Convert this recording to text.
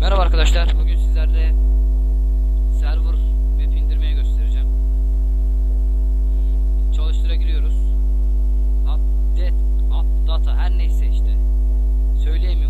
Merhaba arkadaşlar. Bugün sizlerle server map indirmeye göstereceğim. Hmm, çalıştıra giriyoruz. Update, up data her neyse işte. Söyleyemiyorum.